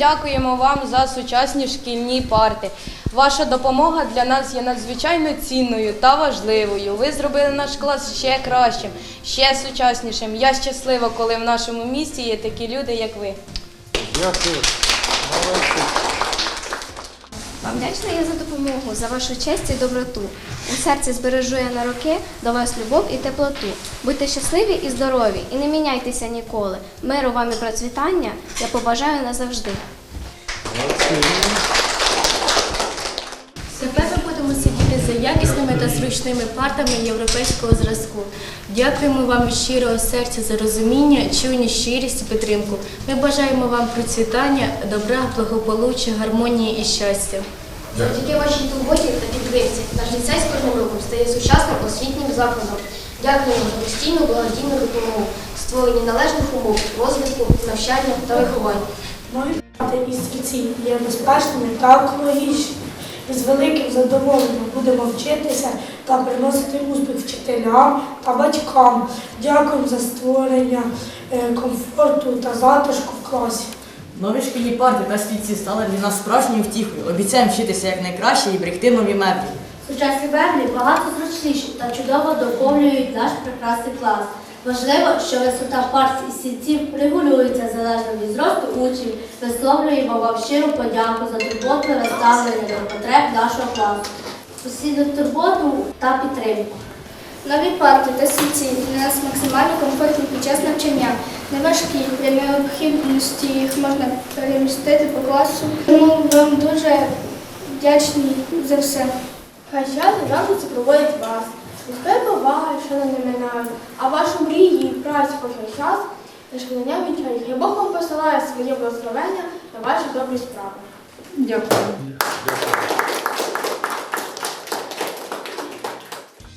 дякуємо вам за сучасні шкільні парти. Ваша допомога для нас є надзвичайно цінною та важливою. Ви зробили наш клас ще кращим, ще сучаснішим. Я щаслива, коли в нашому місті є такі люди, як ви. Дякую. Вам вдячна я за допомогу, за вашу честь і доброту. У серці збережу я на роки до вас любов і теплоту. Будьте щасливі і здорові, і не міняйтеся ніколи. Миру вам і процвітання я побажаю назавжди. Тепер ми будемо сидіти за якісними та зручними партами європейського зразку. Дякуємо вам щирого серця за розуміння, чуйність, щирість і підтримку. Ми бажаємо вам процвітання, добра, благополуччя, гармонії і щастя. Завдяки вашій турботі та підтримці наш ліцей з кожним роком стає сучасним освітнім закладом. Дякуємо за постійну благодійну допомогу, створенні належних умов, розвитку, навчання та виховання. Мої ради і стрільці є безпечними та екологічними. І з великим задоволенням будемо вчитися та приносити успіх вчителям та батькам. Дякуємо за створення е, комфорту та затишку в класі. Нові шкільні парти та стільці стали для нас справжньою втіхою. Обіцяємо вчитися якнайкраще і берегти нові меблі. Сучасні меблі багато зручніші та чудово доповнюють наш прекрасний клас. Важливо, що висота парт і стільців регулюється залежно від зросту учнів. Висловлюємо вам щиру подяку за турботне розставлення до потреб нашого класу, постійну турботу та підтримку. Нові парти та стільці для нас максимально комфортні під час навчання. Не важкі, при необхідності їх можна перемістити по класу. Тому вам дуже вдячні за все. Хай час завжди супроводить вас. Нехай повага, що не минає, а вашу мрії і працю кожен час наш клиня вінчає. Хай Бог вам посилає своє благословення на ваші добрі справи.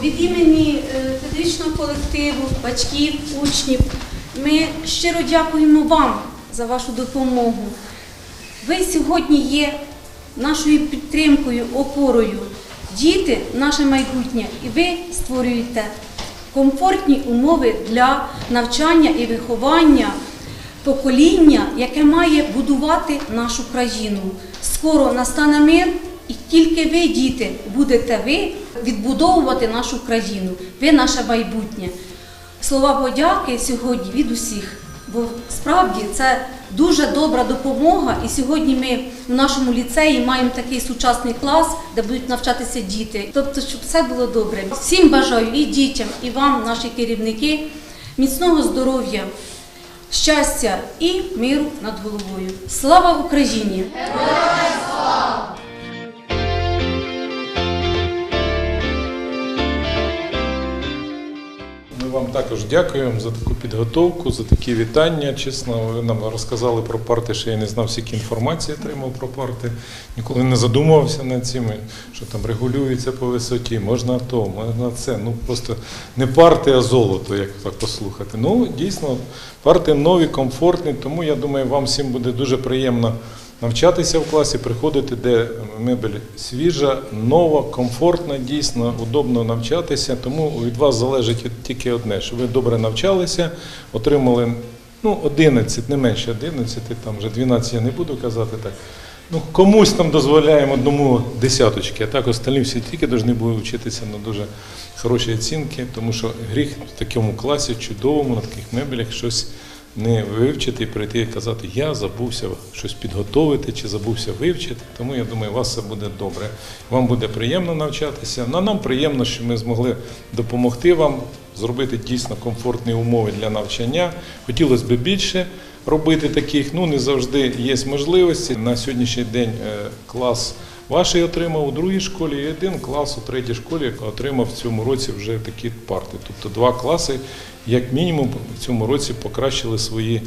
Від імені е, педагогічного колективу, батьків, учнів ми щиро дякуємо вам за вашу допомогу. Ви сьогодні є нашою підтримкою, опорою. Діти наше майбутнє, і ви створюєте комфортні умови для навчання і виховання покоління, яке має будувати нашу країну. Скоро настане мир, тільки ви, діти, будете ви відбудовувати нашу країну. Ви наше майбутнє. Слова подяки сьогодні від усіх. Бо справді це дуже добра допомога. І сьогодні ми в нашому ліцеї маємо такий сучасний клас, де будуть навчатися діти. Тобто, щоб все було добре. Всім бажаю і дітям, і вам, наші керівники, міцного здоров'я, щастя і миру над головою. Слава Україні! Ми вам також дякуємо за таку підготовку, за такі вітання. Чесно, ви нам розказали про парти, що я не знав, скільки інформації отримав про парти. Ніколи не задумувався над цим, що там регулюється по висоті, можна то, можна це. Ну просто не парти, а золото, як так послухати. Ну, дійсно, парти нові, комфортні, тому я думаю, вам всім буде дуже приємно навчатися в класі, приходити, де мебель свіжа, нова, комфортна, дійсно, удобно навчатися. Тому від вас залежить тільки одне, щоб ви добре навчалися, отримали ну, 11, не менше 11, там вже 12 я не буду казати так. Ну, комусь там дозволяємо одному десяточки, а так остальні всі тільки повинні були вчитися на дуже хороші оцінки, тому що гріх в такому класі, чудовому, на таких мебелях щось не вивчити і прийти і казати, я забувся щось підготовити чи забувся вивчити. Тому я думаю, у вас все буде добре. Вам буде приємно навчатися. На нам приємно, що ми змогли допомогти вам зробити дійсно комфортні умови для навчання. Хотілося б більше робити таких, ну не завжди є можливості. На сьогоднішній день е, клас ваший отримав у другій школі, і один клас у третій школі отримав в цьому році вже такі парти. Тобто два класи, як мінімум, в цьому році покращили свої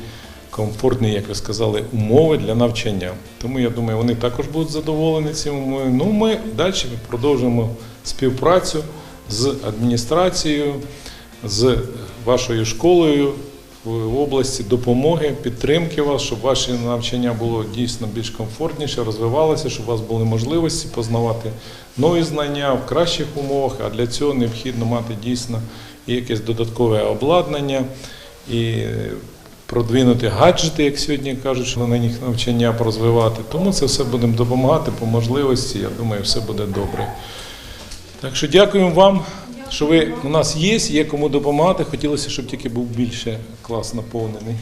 комфортні, як ви сказали, умови для навчання. Тому я думаю, вони також будуть задоволені цим умовами. Ну, ми далі продовжуємо співпрацю з адміністрацією, з вашою школою в області допомоги, підтримки вас, щоб ваше навчання було дійсно більш комфортніше, розвивалося, щоб у вас були можливості познавати нові знання в кращих умовах, а для цього необхідно мати дійсно і якесь додаткове обладнання. І продвинути гаджети, як сьогодні кажуть, що на них навчання розвивати. Тому це все будемо допомагати по можливості. Я думаю, все буде добре. Так що дякуємо вам, що ви у нас є, є кому допомагати. Хотілося, щоб тільки був більше клас наповнений.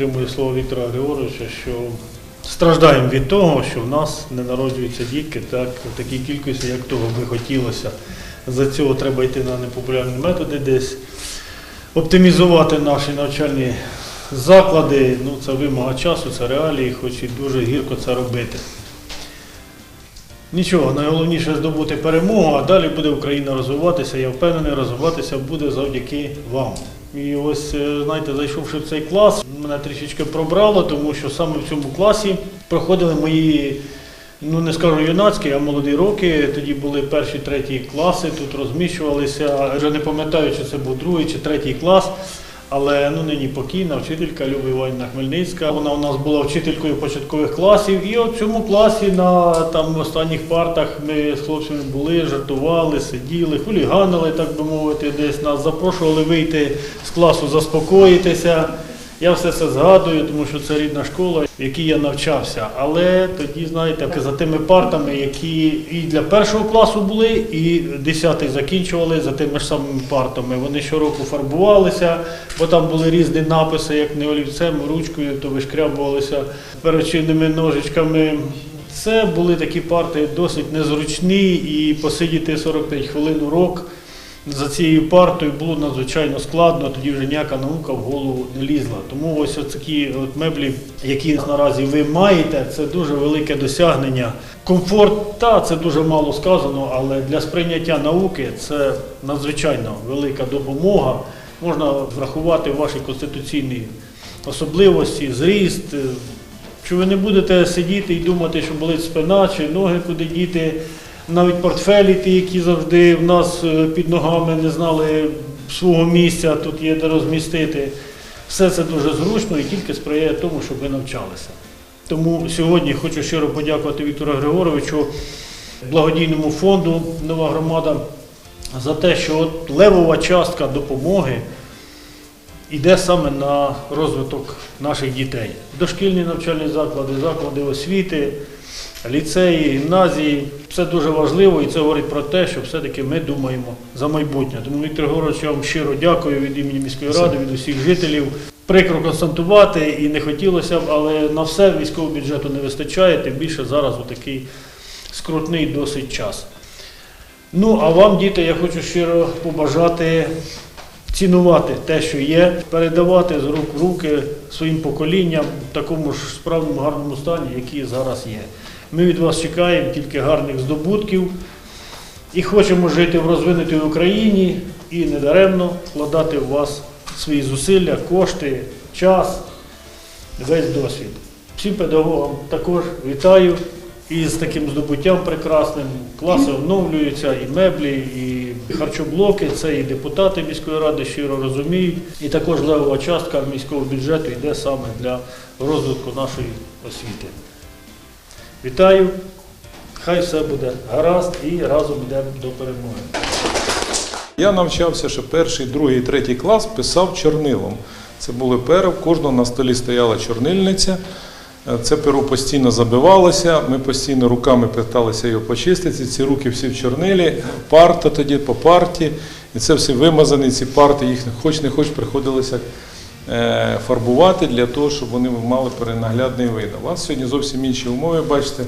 Підтримую слово Віктора Григоровича, що страждаємо від того, що в нас не народжуються дітки так, в такій кількості, як того би хотілося. За цього треба йти на непопулярні методи десь, оптимізувати наші навчальні заклади. Ну, це вимога часу, це реалії, хоч і дуже гірко це робити. Нічого, найголовніше здобути перемогу, а далі буде Україна розвиватися. Я впевнений, розвиватися буде завдяки вам. І ось, е, знаєте, зайшовши в цей клас, мене трішечки пробрало, тому що саме в цьому класі проходили мої, ну не скажу юнацькі, а молоді роки. Тоді були перші, треті класи, тут розміщувалися. Вже не пам'ятаю, чи це був другий чи третій клас. Але ну нині покійна вчителька Люба Іванівна Хмельницька. Вона у нас була вчителькою початкових класів. І от в цьому класі на там останніх партах ми з хлопцями були, жартували, сиділи, хуліганили, так би мовити, десь нас запрошували вийти з класу, заспокоїтися. Я все це згадую, тому що це рідна школа, в якій я навчався. Але тоді, знаєте, за тими партами, які і для першого класу були, і десятий закінчували за тими ж самими партами. Вони щороку фарбувалися, бо там були різні написи, як не олівцем, ручкою, то вишкрябувалися перочинними ножичками. Це були такі парти досить незручні, і посидіти 45 хвилин урок за цією партою було надзвичайно складно, тоді вже ніяка наука в голову не лізла. Тому ось такі от меблі, які наразі ви маєте, це дуже велике досягнення. Комфорт, та це дуже мало сказано, але для сприйняття науки це надзвичайно велика допомога. Можна врахувати ваші конституційні особливості, зріст. Що ви не будете сидіти і думати, що болить спина чи ноги куди діти навіть портфелі, ті, які завжди в нас е, під ногами не знали свого місця, тут є де розмістити. Все це дуже зручно і тільки сприяє тому, щоб ви навчалися. Тому сьогодні хочу щиро подякувати Віктору Григоровичу, благодійному фонду Нова громада за те, що от левова частка допомоги йде саме на розвиток наших дітей. Дошкільні навчальні заклади, заклади освіти, ліцеї, гімназії. Це дуже важливо і це говорить про те, що все-таки ми думаємо за майбутнє. Тому, Віктор Григорович, я вам щиро дякую від імені міської ради, від усіх жителів. Прикро констатувати і не хотілося б, але на все військового бюджету не вистачає, тим більше зараз у такий скрутний досить час. Ну, а вам, діти, я хочу щиро побажати цінувати те, що є, передавати з рук в руки своїм поколінням в такому ж справному гарному стані, який зараз є. Ми від вас чекаємо тільки гарних здобутків і хочемо жити в розвинутій Україні і недаремно вкладати в вас свої зусилля, кошти, час, весь досвід. Всім педагогам також вітаю із таким здобуттям прекрасним. Класи оновлюються, і меблі, і харчоблоки, це і депутати міської ради щиро розуміють. І також левова частка міського бюджету йде саме для розвитку нашої освіти. Вітаю! Хай все буде гаразд і разом йдемо до перемоги. Я навчався, що перший, другий, третій клас писав чорнилом. Це були перо, в кожного на столі стояла чорнильниця. Е, Це перо постійно забивалося, ми постійно руками питалися його почистити. Ці руки всі в чорнилі, парта тоді по парті. І це всі вимазані, ці парти, їх хоч не хоч приходилося фарбувати для того, щоб вони мали перенаглядний вид. У вас сьогодні зовсім інші умови, бачите,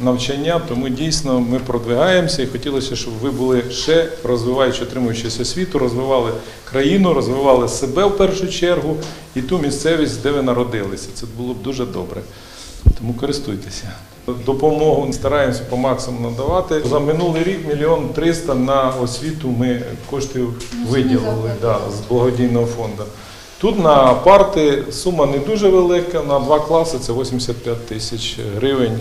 навчання, тому дійсно ми продвигаємося і хотілося, щоб ви були ще розвиваючи, отримуючись освіту, розвивали країну, розвивали себе в першу чергу і ту місцевість, де ви народилися. Це було б дуже добре. Тому користуйтеся. Допомогу стараємося по максимуму надавати. За минулий рік мільйон триста на освіту ми коштів виділили да, з благодійного фонду. Тут на парти сума не дуже велика, на два класи це 85 тисяч гривень.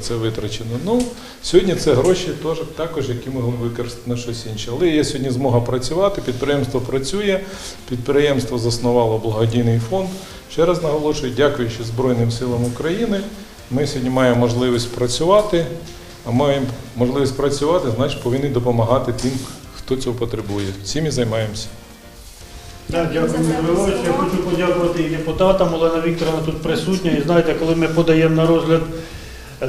Це витрачено. Ну, сьогодні це гроші теж, також, які могли використати на щось інше. Але є сьогодні змога працювати, підприємство працює, підприємство заснувало благодійний фонд. Ще раз наголошую, дякуючи Збройним силам України, Ми сьогодні маємо можливість працювати, а маємо можливість працювати, значить повинні допомагати тим, хто цього потребує. Цим і займаємося. Так, дякую, Григорович. Я хочу подякувати і депутатам. Олена Вікторовна тут присутня. І знаєте, коли ми подаємо на розгляд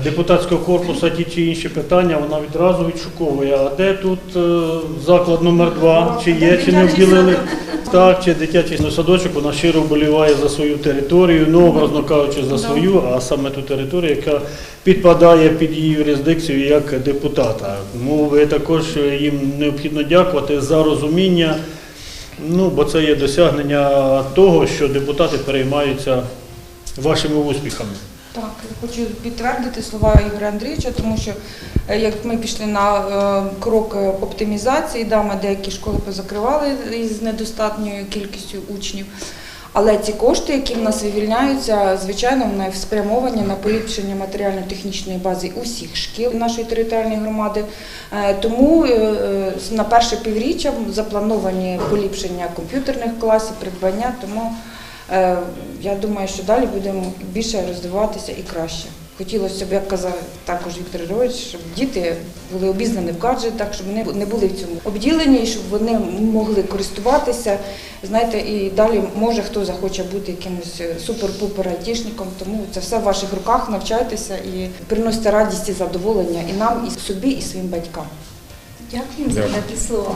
депутатського корпусу ті чи інші питання, вона відразу відшуковує. А де тут е, заклад номер два? Чи є, чи не вділили? Так, чи дитячий садочок, вона щиро вболіває за свою територію, ну, образно кажучи, за свою, а саме ту територію, яка підпадає під її юрисдикцію як депутата. Тому ви також їм необхідно дякувати за розуміння. Ну, бо це є досягнення того, що депутати переймаються вашими успіхами. Так, я хочу підтвердити слова Ігоря Андрійовича, тому що е, як ми пішли на е, крок е, оптимізації, да, ми деякі школи позакривали із недостатньою кількістю учнів. Але ці кошти, які в нас вивільняються, звичайно, вони спрямовані на поліпшення матеріально-технічної бази усіх шкіл нашої територіальної громади. Е, Тому е, е, на перше півріччя заплановані поліпшення комп'ютерних класів, придбання. Тому Я думаю, що далі будемо більше розвиватися і краще. Хотілося б, як казав також Віктор Григорович, щоб діти були обізнані в гаджетах, щоб вони не були в цьому обділені, і щоб вони могли користуватися. Знаєте, і далі може хто захоче бути якимось супер-пупер айтішником. Тому це все в ваших руках. Навчайтеся і приносите радість і задоволення і нам, і собі, і своїм батькам. Дякуємо за такі слова.